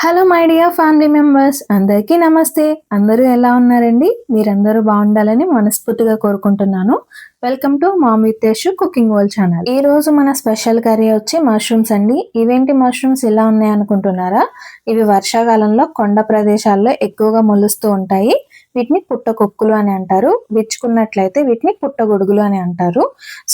Hello my dear family members అందరికీ నమస్తే. అందరూ ఎలా ఉన్నారండి? మీరందరూ బాగుండాలని మనస్ఫూర్తిగా కోరుకుంటున్నాను. Welcome to mom Vitesh cooking world channel. ఈ రోజు మన స్పెషల్ కర్రీ వచ్చి మష్రూమ్స్ అండి. ఇవేంటి మష్రూమ్స్ ఇలా ఉన్నాయి అనుకుంటున్నారా? ఇవి వర్షాకాలంలో కొండ ప్రదేశాల్లో ఎక్కువగా మొలుస్తూ ఉంటాయి. వీటిని పుట్టకొక్కులు అని అంటారు. విచ్చుకున్నట్లయితే వీటిని పుట్టగొడుగులు అని అంటారు.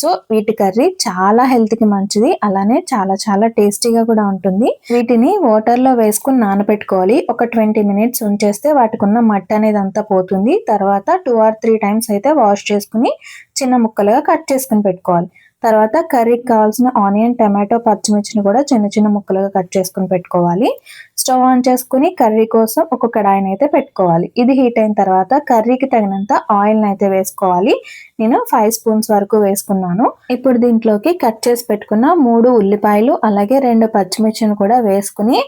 సో వీటి కర్రీ చాలా హెల్త్కి మంచిది. అలానే చాలా చాలా టేస్టీగా కూడా ఉంటుంది. వీటిని వాటర్లో వేసుకుని నానబెట్టుకోవాలి ఒక ట్వంటీ మినిట్స్ ఉంచేస్తే వాటికి ఉన్న మట్టి అనేది అంతా పోతుంది. తర్వాత టూ ఆర్ త్రీ టైమ్స్ అయితే వాష్ చేసుకుని చిన్న ముక్కలుగా కట్ చేసుకుని పెట్టుకోవాలి. తర్వాత కర్రీకి కావాల్సిన ఆనియన్ టమాటో పచ్చిమిర్చిని కూడా చిన్న చిన్న ముక్కలుగా కట్ చేసుకుని పెట్టుకోవాలి. స్టవ్ ఆన్ చేసుకుని కర్రీ కోసం ఒక కడాయిని అయితే పెట్టుకోవాలి. ఇది హీట్ అయిన తర్వాత కర్రీకి తగినంత ఆయిల్ని అయితే వేసుకోవాలి. నేను ఫైవ్ స్పూన్స్ వరకు వేసుకున్నాను. ఇప్పుడు దీంట్లోకి కట్ చేసి పెట్టుకున్న మూడు ఉల్లిపాయలు అలాగే రెండు పచ్చిమిర్చిని కూడా వేసుకుని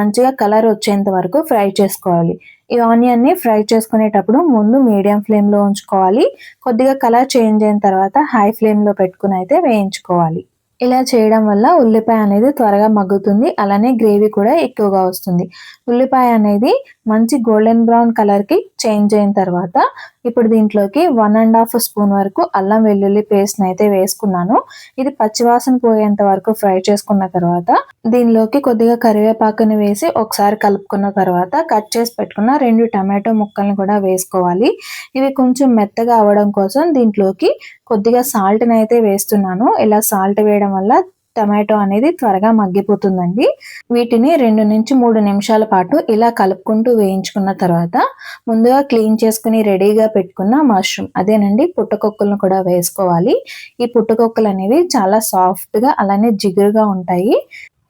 మంచిగా కలర్ వచ్చేంత వరకు ఫ్రై చేసుకోవాలి. ఈ ఆనియన్ని ఫ్రై చేసుకునేటప్పుడు ముందు మీడియం ఫ్లేమ్లో ఉంచుకోవాలి. కొద్దిగా కలర్ చేంజ్ అయిన తర్వాత హై ఫ్లేమ్లో పెట్టుకుని అయితే వేయించుకోవాలి. ఇలా చేయడం వల్ల ఉల్లిపాయ అనేది త్వరగా మగ్గుతుంది. అలానే గ్రేవీ కూడా ఎక్కువగా వస్తుంది. ఉల్లిపాయ అనేది మంచి గోల్డెన్ బ్రౌన్ కలర్కి చేంజ్ అయిన తర్వాత ఇప్పుడు దీంట్లోకి వన్ అండ్ హాఫ్ స్పూన్ వరకు అల్లం వెల్లుల్లి పేస్ట్ అయితే వేసుకున్నాను. ఇది పచ్చివాసన పోయేంత వరకు ఫ్రై చేసుకున్న తర్వాత దీనిలోకి కొద్దిగా కరివేపాకుని వేసి ఒకసారి కలుపుకున్న తర్వాత కట్ చేసి పెట్టుకున్న రెండు టమాటో ముక్కల్ని కూడా వేసుకోవాలి. ఇవి కొంచెం మెత్తగా అవ్వడం కోసం దీంట్లోకి కొద్దిగా సాల్ట్ని అయితే వేస్తున్నాను. ఇలా సాల్ట్ వేయడం వల్ల టమాటో అనేది త్వరగా మగ్గిపోతుందండి. వీటిని రెండు నుంచి మూడు నిమిషాల పాటు ఇలా కలుపుకుంటూ వేయించుకున్న తర్వాత ముందుగా క్లీన్ చేసుకుని రెడీగా పెట్టుకున్న మష్రూమ్ అదేనండి పుట్టకొక్కలను కూడా వేసుకోవాలి. ఈ పుట్టకొక్కలు అనేవి చాలా సాఫ్ట్గా అలానే జిగురుగా ఉంటాయి.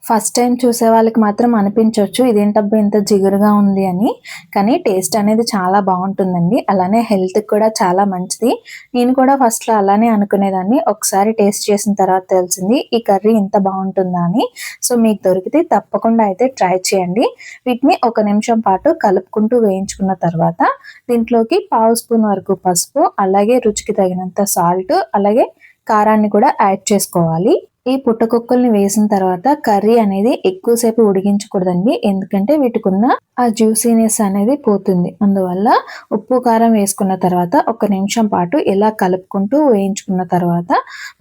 ఫస్ట్ టైం చూసే వాళ్ళకి మాత్రం అనిపించవచ్చు ఇదేంటబ్బా ఇంత జిగురుగా ఉంది అని. కానీ టేస్ట్ అనేది చాలా బాగుంటుందండి. అలానే హెల్త్కి కూడా చాలా మంచిది. నేను కూడా ఫస్ట్లో అలానే అనుకునేదాన్ని. ఒకసారి టేస్ట్ చేసిన తర్వాత తెలిసింది ఈ కర్రీ ఇంత బాగుంటుందా అని. సో మీకు దొరికితే తప్పకుండా అయితే ట్రై చేయండి. వీటిని ఒక నిమిషం పాటు కలుపుకుంటూ వేయించుకున్న తర్వాత దీంట్లోకి పావు స్పూన్ వరకు పసుపు అలాగే రుచికి తగినంత సాల్ట్ అలాగే కారాన్ని కూడా యాడ్ చేసుకోవాలి. ఈ పుట్టకొక్కల్ని వేసిన తర్వాత కర్రీ అనేది ఎక్కువసేపు ఉడికించకూడదండి. ఎందుకంటే వీటికి ఉన్న ఆ జ్యూసీనెస్ అనేది పోతుంది. అందువల్ల ఉప్పు కారం వేసుకున్న తర్వాత ఒక నిమిషం పాటు ఇలా కలుపుకుంటూ వేయించుకున్న తర్వాత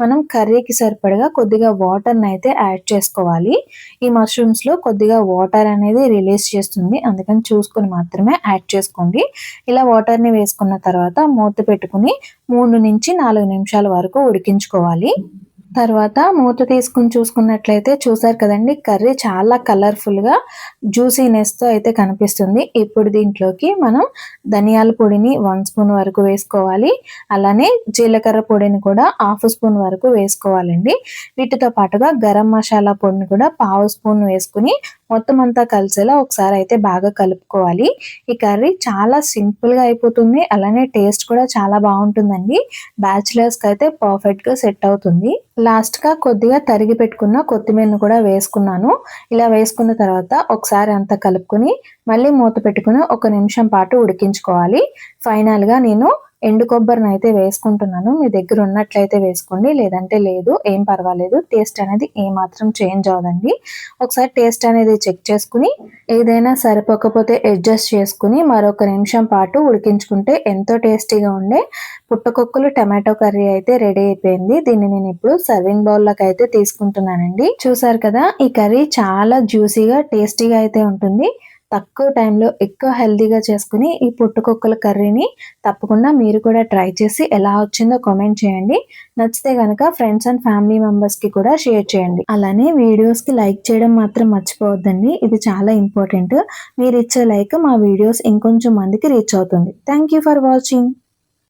మనం కర్రీకి సరిపడగా కొద్దిగా వాటర్ని అయితే యాడ్ చేసుకోవాలి. ఈ మష్రూమ్స్లో కొద్దిగా వాటర్ అనేది రిలీజ్ చేస్తుంది. అందుకని చూసుకుని మాత్రమే యాడ్ చేసుకోండి. ఇలా వాటర్ని వేసుకున్న తర్వాత మూత పెట్టుకుని మూడు నుంచి నాలుగు నిమిషాల వరకు ఉడికించుకోవాలి. తర్వాత మూత తీసుకుని చూసుకున్నట్లయితే చూసారు కదండి కర్రీ చాలా కలర్ఫుల్గా జ్యూసీనెస్తో అయితే కనిపిస్తుంది. ఇప్పుడు దీంట్లోకి మనం ధనియాల పొడిని వన్ స్పూన్ వరకు వేసుకోవాలి. అలానే జీలకర్ర పొడిని కూడా హాఫ్ స్పూన్ వరకు వేసుకోవాలండి. వీటితో పాటుగా గరం మసాలా పొడిని కూడా పావు స్పూన్ వేసుకుని మొత్తం అంతా కలిసేలా ఒకసారి అయితే బాగా కలుపుకోవాలి. ఈ కర్రీ చాలా సింపుల్గా అయిపోతుంది. అలానే టేస్ట్ కూడా చాలా బాగుంటుందండి. బ్యాచిలర్స్కి అయితే పర్ఫెక్ట్గా సెట్ అవుతుంది. లాస్ట్గా కొద్దిగా తరిగి పెట్టుకున్న కొత్తిమీరను కూడా వేసుకున్నాను. ఇలా వేసుకున్న తర్వాత ఒకసారి అంతా కలుపుకొని మళ్ళీ మూత పెట్టుకుని ఒక నిమిషం పాటు ఉడికించుకోవాలి. ఫైనల్గా నేను ఎండు కొబ్బరిని అయితే వేసుకుంటున్నాను. మీ దగ్గర ఉన్నట్లయితే వేసుకోండి. లేదంటే లేదు ఏం పర్వాలేదు. టేస్ట్ అనేది ఏమాత్రం చేంజ్ అవ్వదండి. ఒకసారి టేస్ట్ అనేది చెక్ చేసుకుని ఏదైనా సరిపోకపోతే అడ్జస్ట్ చేసుకుని మరొక నిమిషం పాటు ఉడికించుకుంటే ఎంతో టేస్టీగా ఉండే పుట్టకొక్కులు టమాటో కర్రీ అయితే రెడీ అయిపోయింది. దీన్ని నేను ఇప్పుడు సర్వింగ్ బౌల్లోకి అయితే తీసుకుంటున్నానండి. చూసారు కదా ఈ కర్రీ చాలా జ్యూసీగా టేస్టీగా అయితే ఉంటుంది. తక్కువ టైంలో ఎక్కువ హెల్తీగా చేసుకుని ఈ పుట్టుకొక్కల కర్రీని తప్పకుండా మీరు కూడా ట్రై చేసి ఎలా వచ్చిందో కామెంట్ చేయండి. నచ్చితే కనుక ఫ్రెండ్స్ అండ్ ఫ్యామిలీ మెంబర్స్కి కూడా షేర్ చేయండి. అలానే వీడియోస్కి లైక్ చేయడం మాత్రం మర్చిపోవద్దండి. ఇది చాలా ఇంపార్టెంట్. మీరు ఇచ్చే లైక్ మా వీడియోస్ ఇంకొంచెం మందికి రీచ్ అవుతుంది. Thank for watching.